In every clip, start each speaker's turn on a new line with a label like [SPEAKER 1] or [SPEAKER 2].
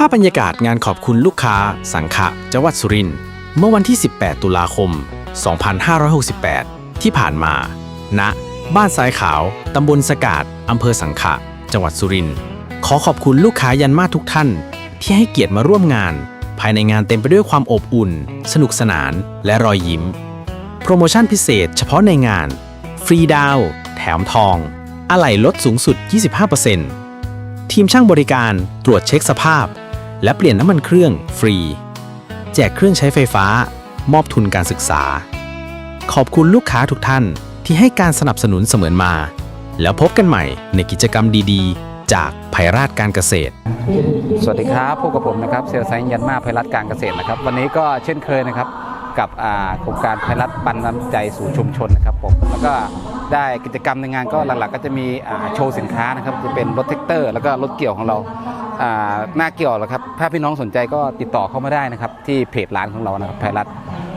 [SPEAKER 1] ภาพบรรยากาศงานขอบคุณลูกค้า สังขะจังหวัดสุรินทร์เมื่อวันที่ 18 ตุลาคม 2568 ที่ผ่านมาณบ้านทรายขาว ตำบลสกาดอำเภอสังขะ จังหวัดสุรินทร์ขอขอบคุณลูกค้ายันมาทุกท่าน ที่ให้เกียรติมาร่วมงาน ภายในงานเต็มไปด้วยความอบอุ่น สนุกสนาน และรอยยิ้ม โปรโมชั่นพิเศษเฉพาะในงาน ฟรีดาว แถมทอง อะไหล่ลดสูงสุด 25%ทีมช่างบริการตรวจเช็คสภาพ และเปลี่ยนน้ำมันเครื่องฟรี แจกเครื่องใช้ไฟฟ้า มอบทุนการศึกษา ขอบคุณลูกค้าทุกท่านที่ให้การสนับสนุนเสมอมา แล้วพบกันใหม่ในกิจกรรมดีๆ จากภัยราชการเกษตร
[SPEAKER 2] สวัสดีครับพบกับผมนะครับเซลไซน์ยันมาภัยรัฐการเกษตรนะครับ วันนี้ก็เช่นเคยนะครับกับโครงการภัยรัฐปันน้ำใจสู่ชุมชนนะครับผมแล้วก็ได้กิจกรรมในงานก็หลักๆ ก็จะมีโชว์สินค้านะครับจะเป็นรถแท็กเตอร์ แล้วก็รถเกี่ยวของเรา หน้าเกี่ยวแล้วครับ ถ้าพี่น้องสนใจก็ติดต่อเข้ามาได้นะครับ ที่เพจร้านของเรานะครับภัยรัฐ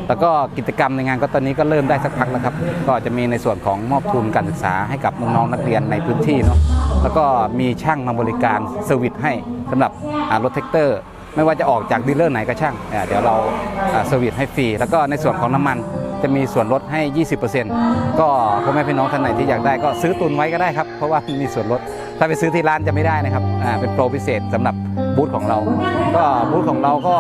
[SPEAKER 2] แล้วก็กิจกรรมในงานก็ตอนนี้ก็เริ่มได้สักพักแล้วครับ ก็จะมีในส่วนของมอบทุนการศึกษาให้กับน้องๆนักเรียนในพื้นที่เนาะแล้วก็มีช่างมาบริการเซอร์วิสให้สำหรับรถแท็กเตอร์ไม่ว่าจะออกจากดีลเลอร์ไหนก็ช่าง เดี๋ยวเราเซอร์วิสให้ฟรี แล้วก็ในส่วนของน้ำมันจะมีส่วนลดให้ 20%ก็พ่อแม่พี่น้องท่านไหนที่อยากได้ก็ซื้อตุนไว้ก็ได้ครับ เพราะว่ามีส่วนลด ถ้าไปซื้อที่ร้านจะไม่ได้นะครับอ่าเป็นโปรพิเศษสำหรับบูธของเรา ก็บูธของเราก็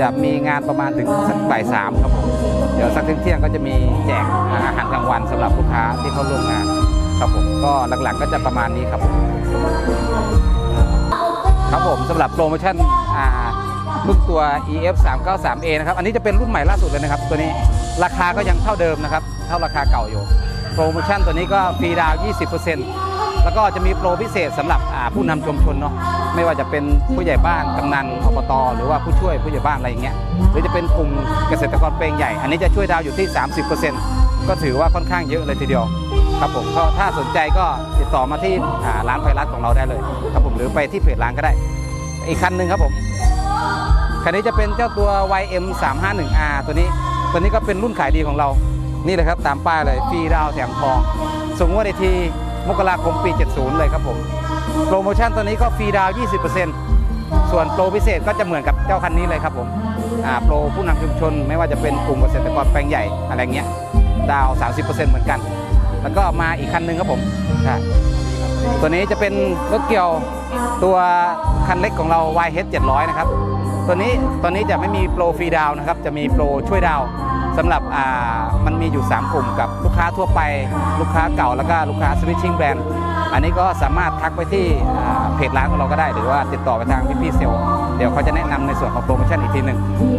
[SPEAKER 2] จะมีงานประมาณถึงสักบ่ายสามครับผมเดี๋ยวสักเที่ยงก็จะมีแจกอาหารกลางวันสำหรับลูกค้าที่เข้าร่วมงานครับผมก็หลักๆก็จะประมาณนี้ครับผมครับผมสำหรับโปรโมชั่นอ่ารุ่นตัว EF 3 9 3 A นะครับ อันนี้จะเป็นรุ่นใหม่ล่าสุดเลยนะครับ ตัวนี้ราคาก็ยังเท่าเดิมนะครับ เท่าราคาเก่าอยู่ โปรโมชั่นตัวนี้ก็ฟรีดาว 20% แล้วก็จะมีโปรพิเศษสำหรับผู้นำชุมชนเนาะไม่ว่าจะเป็นผู้ใหญ่บ้านกำนันอบตหรือว่าผู้ช่วยผู้ใหญ่บ้านอะไรอย่างเงี้ยหรือจะเป็นกลุ่มเกษตรกรแปลงใหญ่ อันนี้จะช่วยดาวอยู่ที่ 30%ก็ถือว่าค่อนข้างเยอะเลยทีเดียวครับผมก็ถ้าสนใจก็ติดต่อมาที่ร้านไฟรัสของเราได้เลยครับผมหรือไปที่เพจร้านก็ได้ อีกคันหนึ่งครับผมคันนี้จะเป็นเจ้าตัว YM 3 5 1 R ตัวนี้ตัวนี้ก็เป็นรุ่นขายดีของเรา นี่เลยครับตามป้ายเลยฟรีดาวแถมทองส่งงวดในที มกราคมปี 70 เลยครับผม โปรโมชั่นตัวนี้ก็ฟรีดาว 20%ส่วนโปรพิเศษก็จะเหมือนกับเจ้าคันนี้เลยครับผมอ่าโปรผู้นำชุมชน ไม่ว่าจะเป็นกลุ่มเกษตรกรแปลงใหญ่อะไรเงี้ย ดาว 30%เหมือนกัน แล้วก็มาอีกคันนึงครับผมตัวนี้จะเป็นรถเกี่ยวตัวคันเล็กของเรา YH 700 นะครับ ตัวนี้ตัวนี้จะไม่มีโปรฟรีดาวนะครับ จะมีโปรช่วยดาว สำหรับมันมีอยู่ 3 กลุ่มกับลูกค้าทั่วไป ลูกค้าเก่าแล้วก็ลูกค้าสวิตชิ่งแบรนด์อันนี้ก็สามารถทักไปที่เพจร้านของเราก็ได้ หรือว่าติดต่อไปทางพี่พี่ๆเซลล์เดี๋ยวเขาจะแนะนำในส่วนของโปรโมชั่นอีกทีหนึ่ง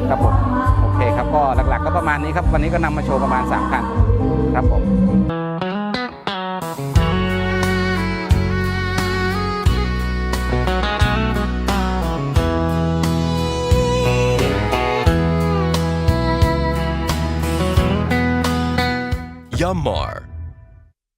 [SPEAKER 2] ครับผมโอเคครับก็หลักๆก็ประมาณนี้ครับวันนี้ก็นำมาโชว์ประมาณ3คันครับผม
[SPEAKER 3] From Mar.